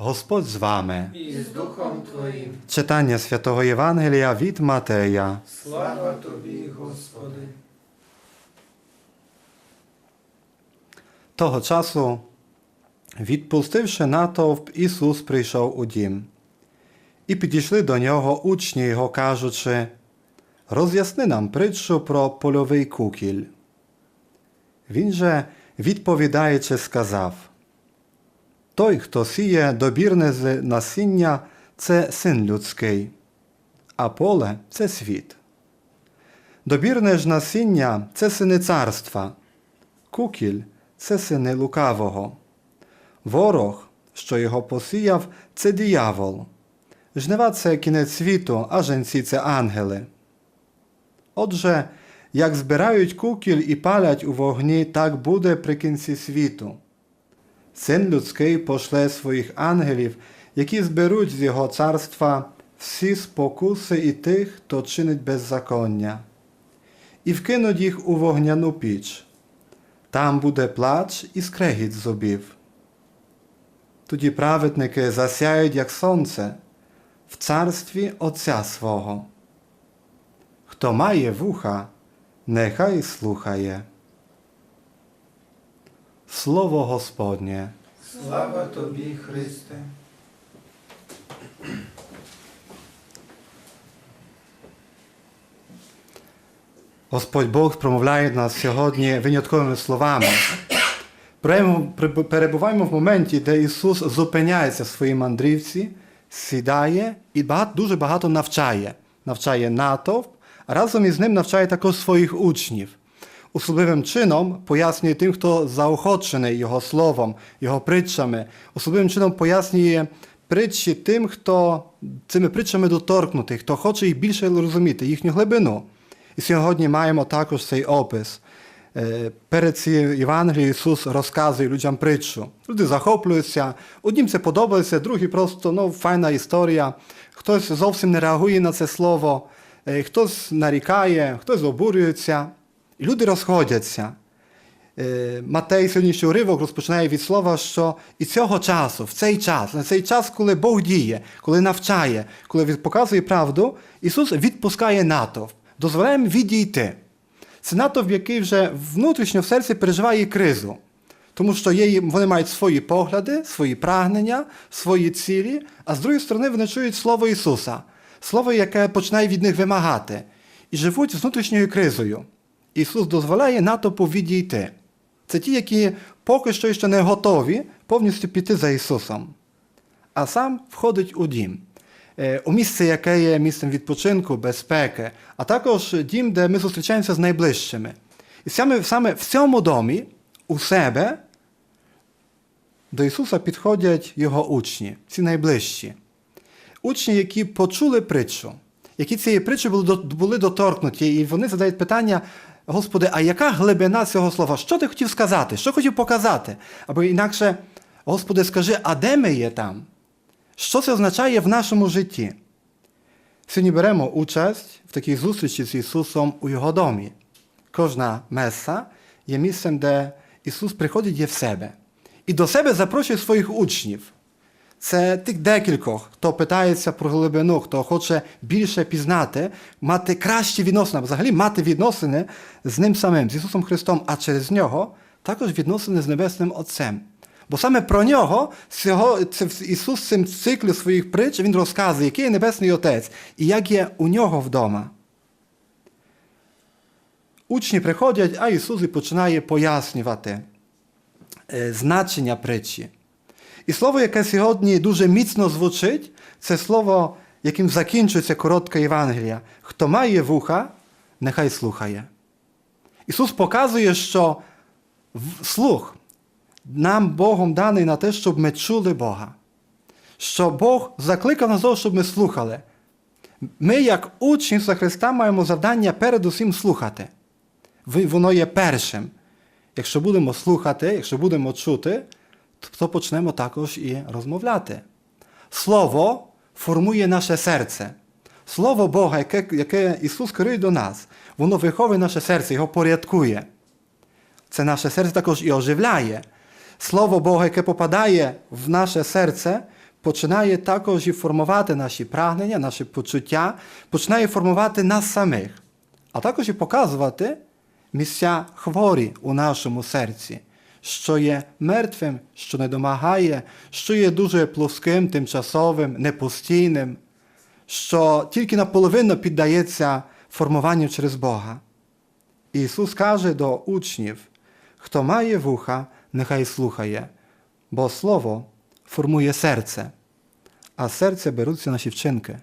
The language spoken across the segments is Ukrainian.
Господь з вами. і з Духом Твоїм. Читання святого Євангелія від Матея. Слава Тобі, Господи. Того часу, відпустивши натовп, Ісус прийшов у дім. І підійшли до нього учні його, кажучи, роз'ясни нам притчу про польовий кукіль. Він же, відповідаючи, сказав, Той, хто сіє добірне з насіння, це син людський, а поле це світ. Добірне ж насіння це сини царства, кукіль це сини лукавого. Ворог, що його посіяв, це диявол. Жнива це кінець світу, а женці це ангели. Отже, як збирають кукіль і палять у вогні, так буде при кінці світу. Син людський пошле своїх ангелів, які зберуть з його царства всі спокуси і тих, хто чинить беззаконня, і вкинуть їх у вогняну піч. Там буде плач і скрегіт зубів. Тоді праведники засяють, як сонце, в царстві Отця свого. Хто має вуха, нехай слухає. Слово Господнє. Слава Тобі, Христе. Господь Бог промовляє нас сьогодні винятковими словами. Перебуваємо- в моменті, де Ісус зупиняється в своїй мандрівці, сідає і багато, дуже багато навчає. Навчає натовп, а разом із ним навчає також своїх учнів. Особливим чином пояснює тим, хто заохочений Його словом, Його притчами. Особливим чином пояснює притчі тим, хто цими притчами доторкнутий, хто хоче їх більше розуміти, їхню глибину. І сьогодні маємо також цей опис. Е, Перед цією Євангелією Ісус розказує людям притчу. Люди захоплюються, однім це подобається, другі просто ну, файна історія. Хтось зовсім не реагує на це слово, е, хтось нарікає, хтось обурюється. І люди розходяться. Е, Матей сьогоднішній уривок розпочинає від слова, що і цього часу, в цей час, на цей час, коли Бог діє, коли навчає, коли показує правду, Ісус відпускає натовп, дозволяє відійти. Це натовп, який вже внутрішньо в серці переживає кризу. Тому що є, вони мають свої погляди, свої прагнення, свої цілі, а з другої сторони вони чують Слово Ісуса, Слово, яке починає від них вимагати, і живуть з внутрішньою кризою. Ісус дозволяє натовпу відійти. Це ті, які поки що ще не готові повністю піти за Ісусом. А сам входить у дім, у місце, яке є місцем відпочинку, безпеки, а також дім, де ми зустрічаємося з найближчими. І саме, саме в цьому домі у себе до Ісуса підходять Його учні, ці найближчі. Учні, які почули притчу, які цієї притчі були, були доторкнуті, і вони задають питання, Господи, а яка глибина цього слова? Що ти хотів сказати? Що хотів показати? Або інакше, Господи, скажи, а де ми є там? Що це означає в нашому житті? Сьогодні беремо участь в такій зустрічі з Ісусом у Його домі. Кожна меса є місцем, де Ісус приходить є в себе. І до себе запрошує своїх учнів. Це тих декількох, хто питається про глибину, хто хоче більше пізнати, мати кращі відносини, взагалі мати відносини з ним самим, з Ісусом Христом, а через нього також відносини з Небесним Отцем. Бо саме про нього цього, Ісус цим циклі своїх притч Він розказує, який є Небесний Отець і як є у нього вдома. Учні приходять, а Ісус і починає пояснювати е, значення притчі. І слово, яке сьогодні дуже міцно звучить, це слово, яким закінчується коротка Євангелія. Хто має вуха, нехай слухає. Ісус показує, що слух нам Богом даний на те, щоб ми чули Бога. Що Бог закликав нас, щоб ми слухали. Ми, як учні Ісуса Христа, маємо завдання передусім слухати. Воно є першим. Якщо будемо слухати, якщо будемо чути, то почнемо також і розмовляти. Слово формує наше серце. Слово Бога, яке, яке Ісус керує до нас, воно виховує наше серце, його порядкує. Це наше серце також і оживляє. Слово Бога, яке попадає в наше серце, починає також і формувати наші прагнення, наші почуття, починає формувати нас самих, а також і показувати місця хворі у нашому серці, що є мертвим, що не домагає, що є дуже плоским, тимчасовим, непостійним, що тільки наполовину піддається формуванню через Бога. Ісус каже до учнів, хто має вуха, нехай слухає, бо Слово формує серце, а з серця беруться наші вчинки.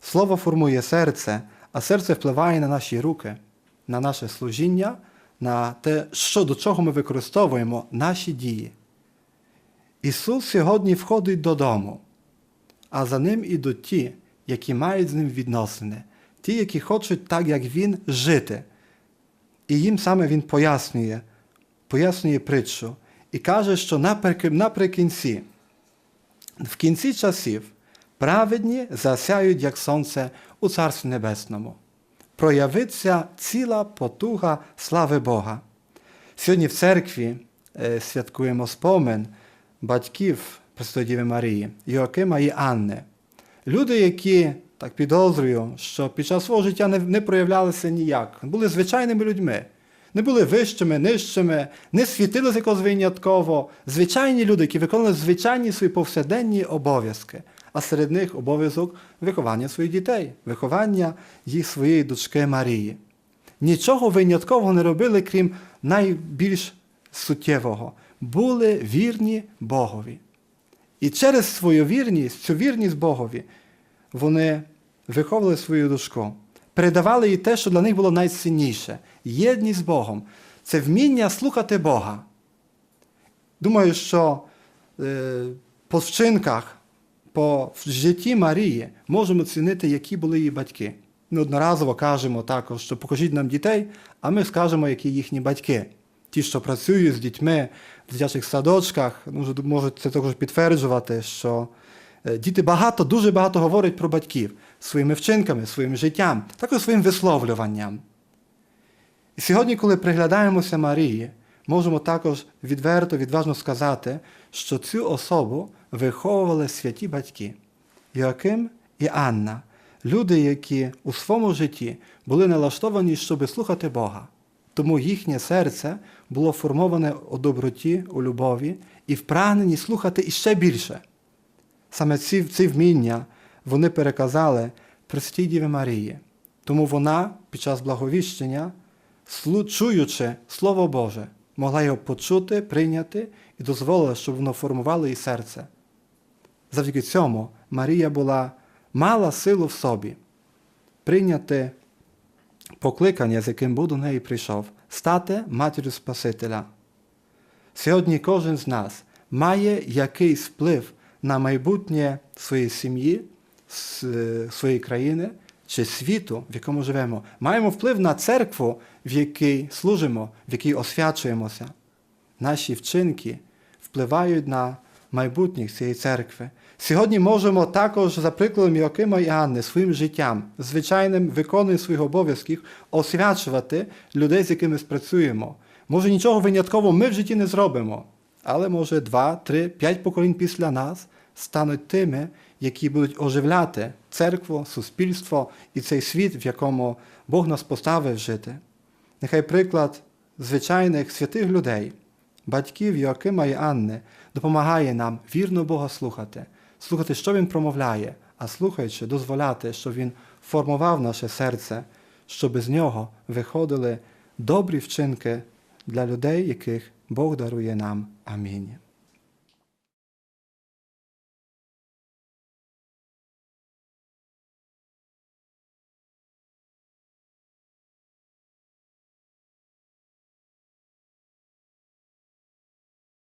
Слово формує серце, а серце впливає на наші руки, на наше служіння, на те, що до чого ми використовуємо наші дії. Ісус сьогодні входить додому, а за ним ідуть ті, які мають з ним відносини, ті, які хочуть так, як Він, жити. І їм саме Він пояснює, пояснює притчу і каже, що наприк- наприкінці, в кінці часів, праведні засяють, як сонце у Царстві Небесному. Проявиться ціла потуга слави Бога. Сьогодні в церкві е, святкуємо спомин батьків Пресвятої Діви Марії, Йоакима і Анни. Люди, які так підозрюю, що під час свого життя не, не проявлялися ніяк, були звичайними людьми, не були вищими, нижчими, не світилися якось винятково. Звичайні люди, які виконували звичайні свої повсякденні обов'язки, а серед них обов'язок виховання своїх дітей, виховання їх своєї дочки Марії. Нічого виняткового не робили, крім найбільш суттєвого. Були вірні Богові. І через свою вірність, цю вірність Богові, вони виховували свою дочку, передавали їй те, що для них було найцінніше єдність з Богом. Це вміння слухати Бога. Думаю, що е, по вчинках, по житті Марії можемо оцінити, які були її батьки. Неодноразово кажемо також, що покажіть нам дітей, а ми скажемо, які їхні батьки. Ті, що працюють з дітьми в дитячих садочках, ну, можуть це також підтверджувати, що е, діти багато, дуже багато говорять про батьків своїми вчинками, своїм життям, також своїм висловлюванням. І сьогодні, коли приглядаємося Марії, можемо також відверто, відважно сказати, що цю особу виховували святі батьки Йоаким і Анна, люди, які у своєму житті були налаштовані, щоб слухати Бога. Тому їхнє серце було формоване у доброті, у любові і в слухати іще більше. Саме ці, ці вміння вони переказали Престій Діві Марії. Тому вона під час благовіщення, чуючи Слово Боже, могла його почути, прийняти і дозволила, щоб воно формувало її серце. Завдяки цьому Марія була, мала силу в собі прийняти покликання, з яким Бог до неї прийшов, стати матір'ю Спасителя. Сьогодні кожен з нас має якийсь вплив на майбутнє своєї сім'ї, е, своєї країни чи світу, в якому живемо. Маємо вплив на церкву, в якій служимо, в якій освячуємося. Наші вчинки впливають на майбутніх цієї церкви. Сьогодні можемо також, за прикладом Йоакима і Анни, своїм життям, звичайним виконанням своїх обов'язків, освячувати людей, з якими спрацюємо. Може, нічого виняткового ми в житті не зробимо, але може два, три, п'ять поколінь після нас стануть тими, які будуть оживляти церкву, суспільство і цей світ, в якому Бог нас поставив жити. Нехай приклад звичайних святих людей, батьків Йоакима і Анни, допомагає нам вірно Бога слухати, слухати, що Він промовляє, а слухаючи, дозволяти, щоб Він формував наше серце, щоб з нього виходили добрі вчинки для людей, яких Бог дарує нам. Амінь.